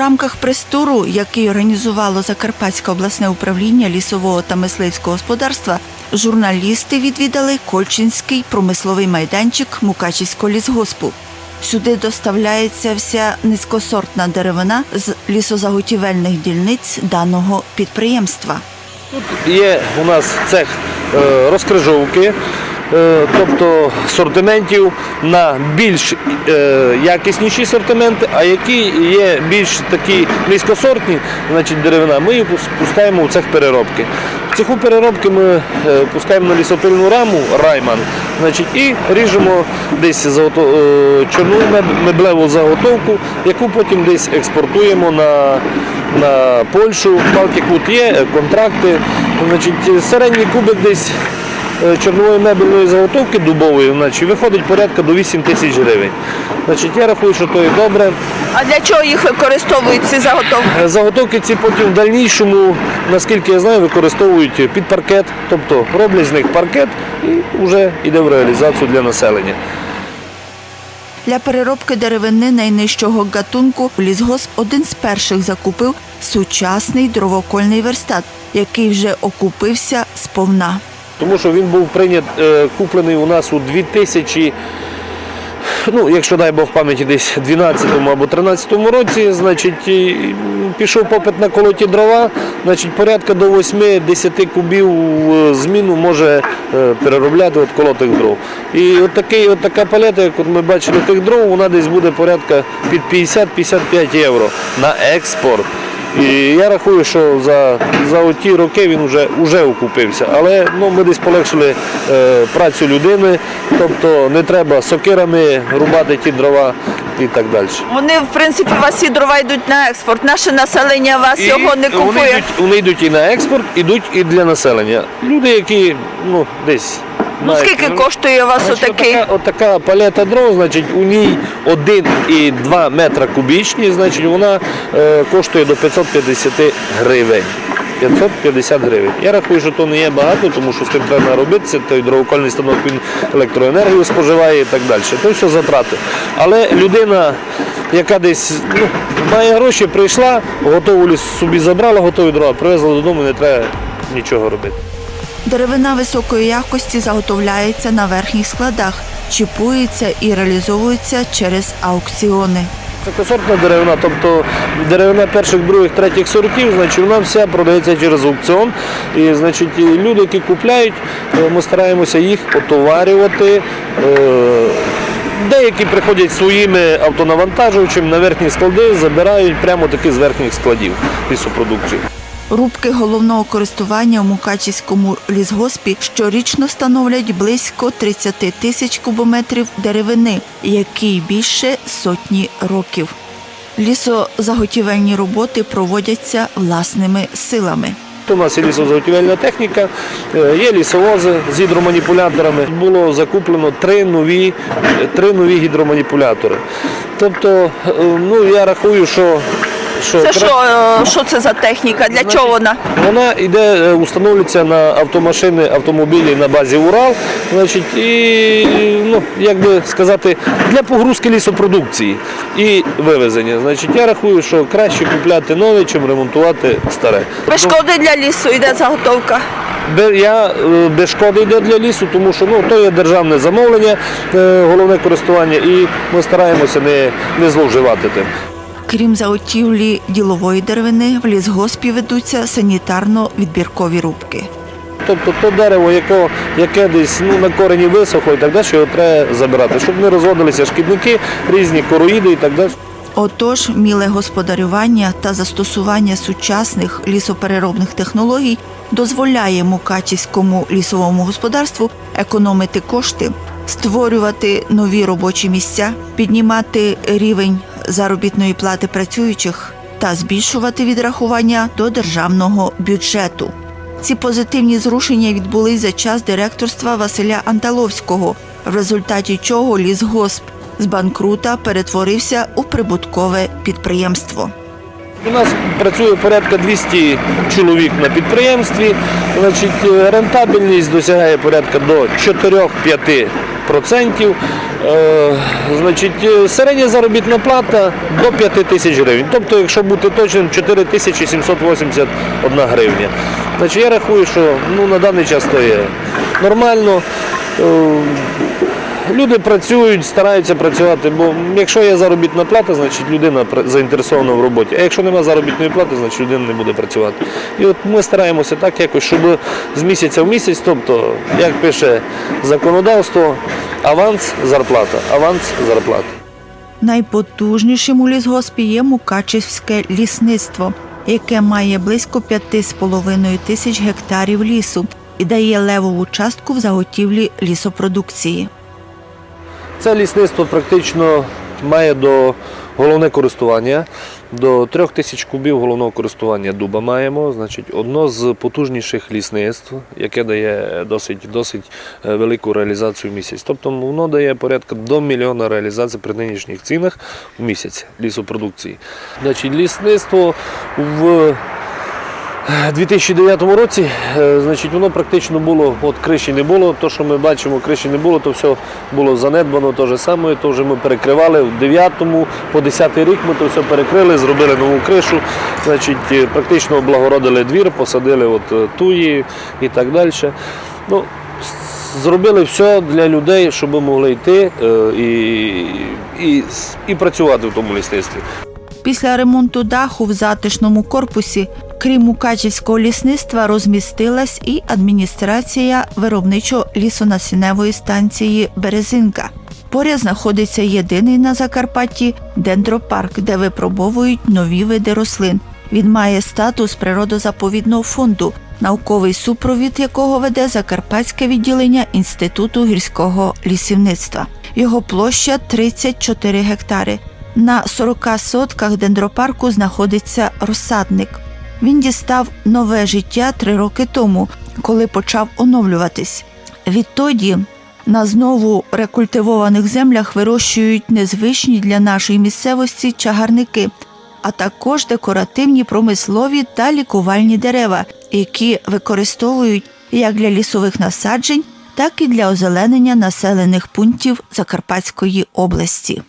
Рамках прес-туру, який організувало Закарпатське обласне управління лісового та мисливського господарства, журналісти відвідали Кольчинський промисловий майданчик Мукачівського лісгоспу. Сюди доставляється вся низькосортна деревина з лісозаготівельних дільниць даного підприємства. Тут є у нас цех е, розкрижовки, тобто сортиментів на більш е, якісніші сортименти, а які є більш такі низькосортні, значить деревина, ми пус- пускаємо у цех переробки. В цеху переробки ми е, пускаємо на лісопильну раму Райман значить, і ріжемо десь е, чорну меблеву заготовку, яку потім десь експортуємо на, на Польщу. Балтікут є, е, контракти. Значить, середній кубик десь е, чорнової мебельної заготовки дубової значить, виходить порядка до 8 тисяч гривень. Значить, я рахую, що то і добре. А для чого їх використовують ці заготовки? Е, Заготовки ці потім в дальнішому, наскільки я знаю, використовують під паркет, тобто роблять з них паркет і вже йде в реалізацію для населення. Для переробки деревини найнижчого гатунку лісгосп один з перших закупив сучасний дровокольний верстат, який вже окупився сповна. Тому що він був прийнят, е, куплений у нас у 2000, ну, якщо дай Бог пам'яті, десь 12 або 13 році, значить, пішов попит на колоті дрова, значить, порядка до 8-10 кубів зміну може е, переробляти от колотих дров. І от, такий, от така палета, як от ми бачили тих дров, вона десь буде порядка під 50-55 євро на експорт. І я рахую, що за, за ті роки він вже, вже окупився. Але ну, ми десь полегшили е, працю людини, тобто не треба сокирами рубати ті дрова і так далі. Вони, в принципі, у вас ці дрова йдуть на експорт. Наше населення вас його не І Вони йдуть, вони йдуть і на експорт, ідуть і для населення. Люди, які ну, десь. Ну скільки коштує у вас Значить, отакий? Отака, отака палета дров, значить, у ній 1,2 метра кубічні, значить, вона е, коштує до 550 гривень. 550 гривень. Я рахую, що то не є багато, тому що з тим треба робитися, той дровокольний станок він електроенергію споживає і так далі. Це все затрати. Але людина, яка десь ну, має гроші, прийшла, готову ліс собі забрала, готові дрова, привезла додому, не треба нічого робити. Деревина високої якості заготовляється на верхніх складах, чіпується і реалізовується через аукціони. Високосортна деревина, тобто деревина перших, других, третіх сортів, значить вона вся продається через аукціон. І значить, люди, які купляють, е, ми стараємося їх отоварювати. Е, Деякі приходять своїми автонавантажувачами на верхні склади, забирають прямо таки з верхніх складів лісопродукцію. Рубки головного користування у Мукачівському лісгоспі щорічно становлять близько 30 тисяч кубометрів деревини, якій більше сотні років. Лісозаготівельні роботи проводяться власними силами. У нас є лісозаготівельна техніка, е, є лісовози з гідроманіпуляторами. Було закуплено три нові, три нові гідроманіпулятори. Тобто, е, ну я рахую, що, що Це що, е, що це за техніка? Для чого вона? вона йде, е, установлюється на автомашини, автомобілі на базі Урал, значить, і ну, як би сказати, для погрузки лісопродукції і вивезення. Значить, я рахую, що краще купляти нове, чим ремонтувати старе. Без шкоди для лісу йде заготовка. Я е, без шкоди йде для лісу, тому що ну, то є державне замовлення, е, головне користування, і ми стараємося не, не зловживати тим. Крім заготівлі ділової деревини, в лісгоспі ведуться санітарно-відбіркові рубки. Тобто то дерево, яке, яке десь ну, на корені висохло і так далі, його треба забирати, щоб не розводилися шкідники, різні короїди і так далі. Отож, міле господарювання та застосування сучасних лісопереробних технологій дозволяє мукачівському лісовому господарству економити кошти, створювати нові робочі місця, піднімати рівень заробітної плати працюючих та збільшувати відрахування до державного бюджету. Ці позитивні зрушення відбулись за час директорства Василя Анталовського, в результаті чого лісгосп з банкрута перетворився у прибуткове підприємство. У нас працює порядка 200 чоловік на підприємстві. Значить, е, рентабельність досягає порядка до 4-5%. Е, значить, е, середня заробітна плата до 5 тисяч гривень. Тобто, якщо бути точним, 4781 гривня. Значить, я рахую, що ну, на даний час то є нормально. Люди працюють, стараються працювати, бо якщо є заробітна плата, значить людина заінтересована в роботі. А якщо немає заробітної плати, значить людина не буде працювати. І от ми стараємося так якось, щоб з місяця в місяць, тобто, як пише законодавство, аванс зарплата, аванс зарплата. Найпотужнішим у лісгоспі є Мукачівське лісництво, яке має близько 5,5 тисяч гектарів лісу і дає левову частку в заготівлі лісопродукції. Це лісництво практично має до головне користування. До трьох тисяч кубів головного користування дуба маємо. Значить, одно з потужніших лісництв, яке дає досить, досить е, велику реалізацію в місяць. Тобто воно дає порядка до мільйона реалізацій при нинішніх цінах в місяць лісопродукції. Значить, лісництво в 2009 році, е, значить, воно практично було, от криші не було, то, що ми бачимо, криші не було, то все було занедбано те же саме, то вже ми перекривали в 9-му, по 10 рік ми то все перекрили, зробили нову кришу, значить, е, практично облагородили двір, посадили от е, туї і так далі. Ну, зробили все для людей, щоб могли йти е, і, і, і працювати в тому лісництві. Після ремонту даху в затишному корпусі, крім Мукачівського лісництва, розмістилась і адміністрація виробничо-лісонасінневої станції Березинка. Поряд знаходиться єдиний на Закарпатті дендропарк, де випробовують нові види рослин. Він має статус природозаповідного фонду, науковий супровід якого веде Закарпатське відділення Інституту гірського лісівництва. Його площа 34 гектари. На 40 сотках дендропарку знаходиться розсадник. Він дістав нове життя три роки тому, коли почав оновлюватись. Відтоді на знову рекультивованих землях вирощують незвичні для нашої місцевості чагарники, а також декоративні промислові та лікувальні дерева, які використовують як для лісових насаджень, так і для озеленення населених пунктів Закарпатської області.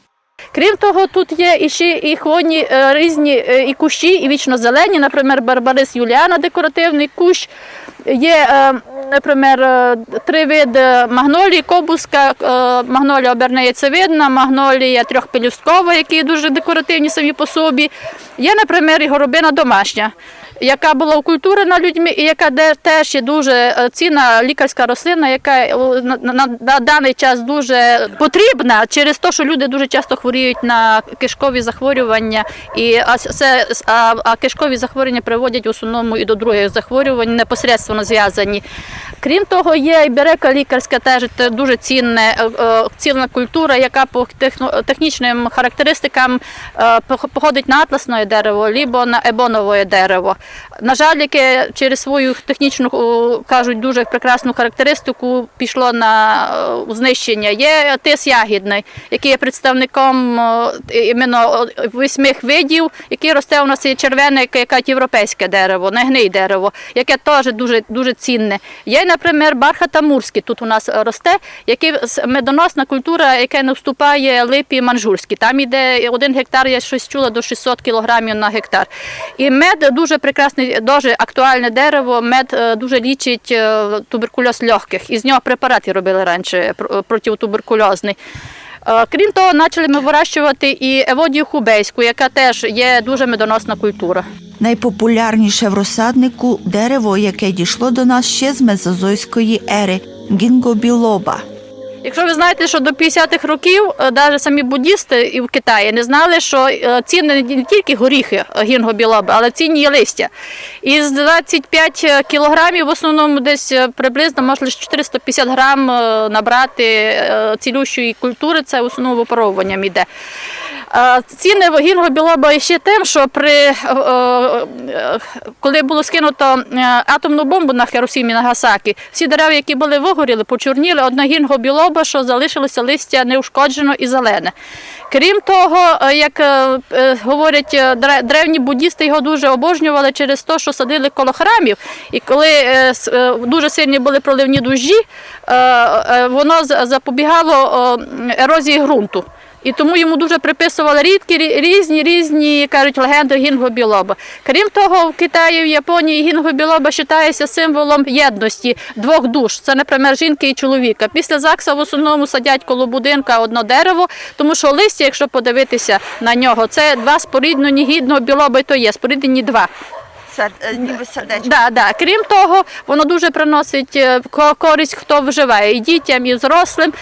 Крім того, тут є і ще і хвойні е, різні е, і кущі, і вічно-зелені, наприклад, барбарис Юліана, декоративний кущ. Є, е, наприклад, три види магнолії, кобуска, магнолія обернеєцевидна, магнолія трьохпелюсткова, які дуже декоративні самі по собі. Є, наприклад, і горобина домашня, яка була окультурена людьми і яка де- теж є дуже е, цінна лікарська рослина, яка е, на, на, на даний час дуже потрібна через те, що люди дуже часто хворіють на кишкові захворювання, і а, це, а, а кишкові захворювання приводять в основному і до других захворювань, непосередньо зв'язані. Крім того, є і берека лікарська, теж те дуже цінне, е, цінна культура, яка по технічним характеристикам походить на атласне дерево, либо на ебонове дерево. На жаль, яке через свою технічну кажуть дуже прекрасну характеристику пішло на знищення. Є тис ягідний, який є представником іменно восьми видів, який росте у нас є червене, яке європейське дерево, не гний дерево, яке теж дуже дуже цінне. Є, наприклад, бархат амурський тут у нас росте, який медоносна культура, яка не вступає липі манжурські. Там іде один гектар, я щось чула до 600 кілограмів на гектар. І мед дуже прекрасний, дуже актуальне дерево. Мед е, дуже лічить е, туберкульоз легких. Із нього препарати робили раніше протитуберкульозний. Е, Крім того, почали ми вирощувати і еводію хубейську, яка теж є дуже медоносна культура. Найпопулярніше в розсаднику дерево, яке дійшло до нас ще з мезозойської ери гінгобілоба. Якщо ви знаєте, що до 50-х років навіть самі буддісти і в Китаї не знали, що е, цінні не тільки горіхи гінго білоби, але цінні є листя. Із 25 кілограмів в основному десь е, приблизно можна лише 450 грам е, набрати е, цілющої культури, це в основному випаровуванням іде. Ціни гінго білоба ще тим, що при е, е, коли було скинуто е, атомну бомбу на Хіросімі Нагасакі, всі дерева, які були вигоріли, почорніли, одна гінго білоба, що залишилося листя неушкоджено і зелене. Крім того, як говорять древні буддісти, його дуже обожнювали через те, що садили коло храмів, і коли дуже сильні були проливні е, воно запобігало ерозії ґрунту. І тому йому дуже приписували рідкі різні різні кажуть легенди гінго білоба. Крім того, в Китаї, в Японії гінго білоба вважається символом єдності двох душ. Це, наприклад, жінки і чоловіка. Після ЗАГСа в основному садять коло будинка одно дерево, тому що листя, якщо подивитися на нього, це два споріднені гідного білоба, і то є споріднені два. ніби сердечко. Да, да. Крім того, воно дуже приносить е, ко- користь, хто вживає і дітям, і зрослим.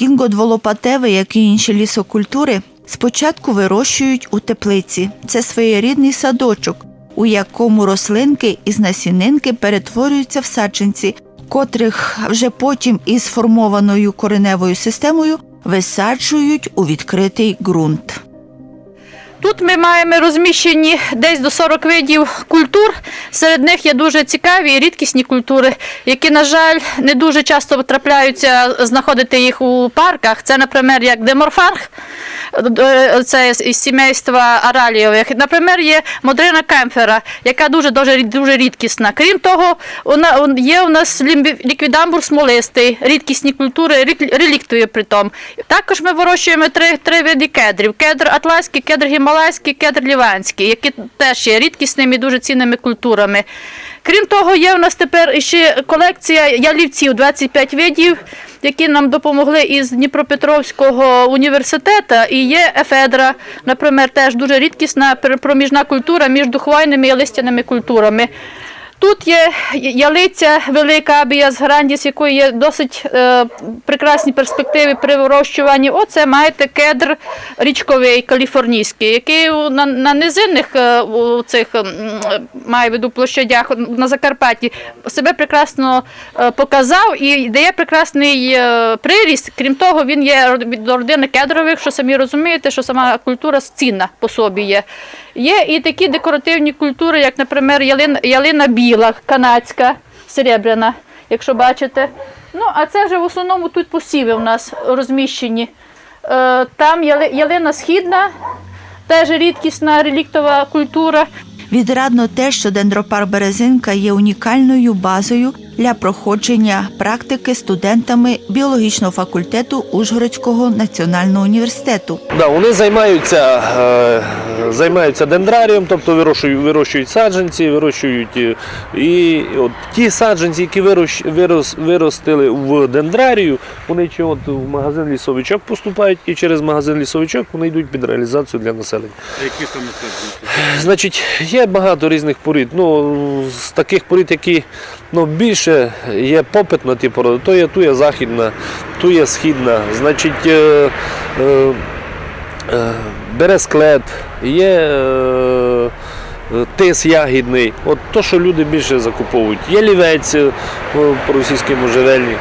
Гінго дволопатеве, як і інші лісокультури, спочатку вирощують у теплиці. Це своєрідний садочок, у якому рослинки із насінинки перетворюються в саджанці, котрих вже потім із формованою кореневою системою висаджують у відкритий ґрунт. Тут ми маємо розміщені десь до 40 видів культур. Серед них є дуже цікаві і рідкісні культури, які, на жаль, не дуже часто трапляються знаходити їх у парках. Це, наприклад, як деморфанг, е, це із сімейства аралієвих. Наприклад, є модрина кемфера, яка дуже дуже, дуже рідкісна. Крім того, є у нас ліквідамбур смолистий, рідкісні культури, реліктові притом. Також ми вирощуємо три, три види кедрів: кедр атласський, кедр гімалайський, кедр ліванський, які теж є рідкісними і дуже цінними культурами. Крім того, є в нас тепер ще колекція ялівців 25 видів, які нам допомогли із Дніпропетровського університету. І є ефедра, наприклад, теж дуже рідкісна проміжна культура між хвойними і листяними культурами. Тут є ялиця велика абіас грандіс, якої є досить е, прекрасні перспективи при вирощуванні. Оце маєте кедр річковий каліфорнійський, який на, на низинних е, у цих м, має в виду площадях на Закарпатті себе прекрасно е, показав і дає прекрасний е, приріст. Крім того, він є від родини кедрових, що самі розумієте, що сама культура цінна по собі є. Є і такі декоративні культури, як, наприклад, ялина, ялина біла, канадська, серебряна, якщо бачите. Ну, а це вже в основному тут посіви у нас розміщені. Е, Там яли- ялина східна, теж рідкісна реліктова культура. Відрадно те, що дендропарк Березинка є унікальною базою для проходження практики студентами біологічного факультету Ужгородського національного університету. Да, вони займаються, е, займаються дендрарієм, тобто вирощують, вирощують саджанці, вирощують е, і от ті саджанці, які вирощ, вирос, виростили в дендрарію, вони чи от в магазин лісовичок поступають, і через магазин лісовичок вони йдуть під реалізацію для населення. Які саме саджанці? Значить, є багато різних порід. Ну, з таких порід, які ну, більше є попит на ті породи, то є ту є західна, ту є східна. Значить, е, е, е, бересклет, є е, тис ягідний. От то, що люди більше закуповують. Є лівець е, по російській можжевельні.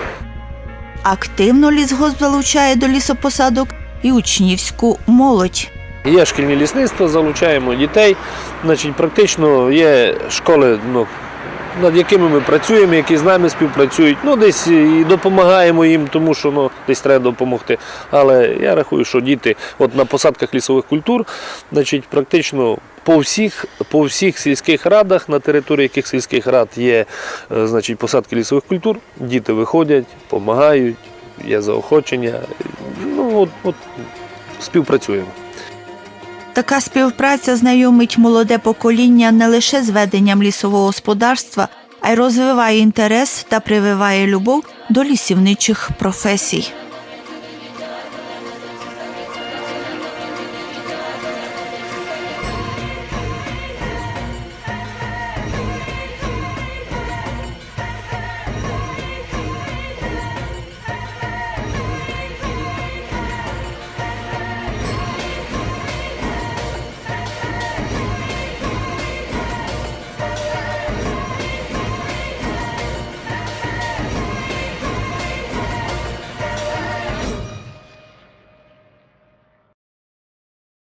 Активно лісгосп залучає до лісопосадок і учнівську молодь. Є шкільні лісництва, залучаємо дітей. Значить, практично є школи, ну, над якими ми працюємо, які з нами співпрацюють. Ну, десь і допомагаємо їм, тому що ну, десь треба допомогти. Але я рахую, що діти от на посадках лісових культур, значить, практично по всіх, по всіх сільських радах, на території яких сільських рад є е, значить, посадки лісових культур, діти виходять, допомагають, є заохочення. Ну, от, от співпрацюємо. Така співпраця знайомить молоде покоління не лише з веденням лісового господарства, а й розвиває інтерес та прививає любов до лісівничих професій.